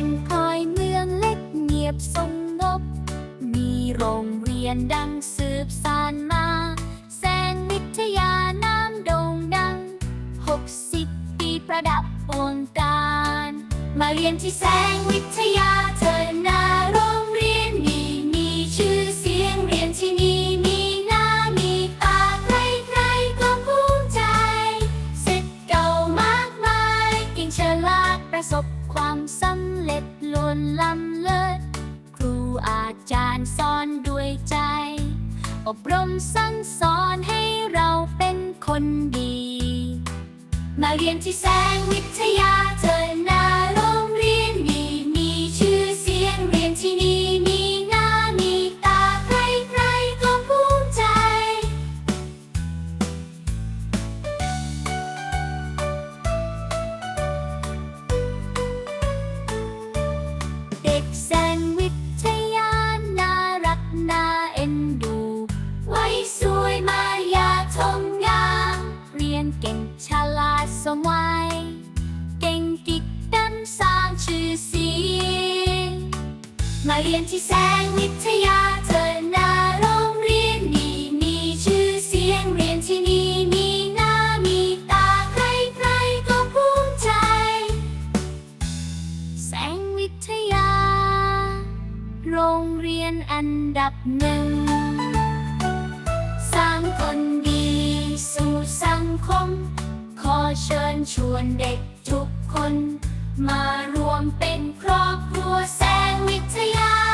เป็นพอยเมืองเล็กเงียบสงบ มีโรงเรียนดังสืบสานมา แสงวิทยาน้ำโด่งดังหกสิบปีประดับวงการมาเรียนที่แสงวิทยาเธอนาโรงเรียนนี้ มีชื่อเสียงเรียนที่นี่มีน้ามีตาใครใครก็ภูใจสิทธิ์เก่ามากมายกิ่งฉลาดประสบ ความสำเร็จล้นล้ำเลิศครูอาจารย์สอนด้วยใจ อบรมสั่งสอนให้เราเป็นคนดี มาเรียนที่แสงวิทยาเธอนะ เก่งฉลาดสมวัยเก่งกิจดันสร้างชื่อเสียงมาเรียนที่แสงวิทยาเธอนาโรงเรียนนี้มีชื่อเสียงเรียนที่นี่มีหน้ามีตาใครๆก็ภูมิใจ แสงวิทยา โรงเรียนอันดับหนึ่ง ขอเชิญชวนเด็กทุกคน มารวมเป็นครอบครัวแสงวิทยา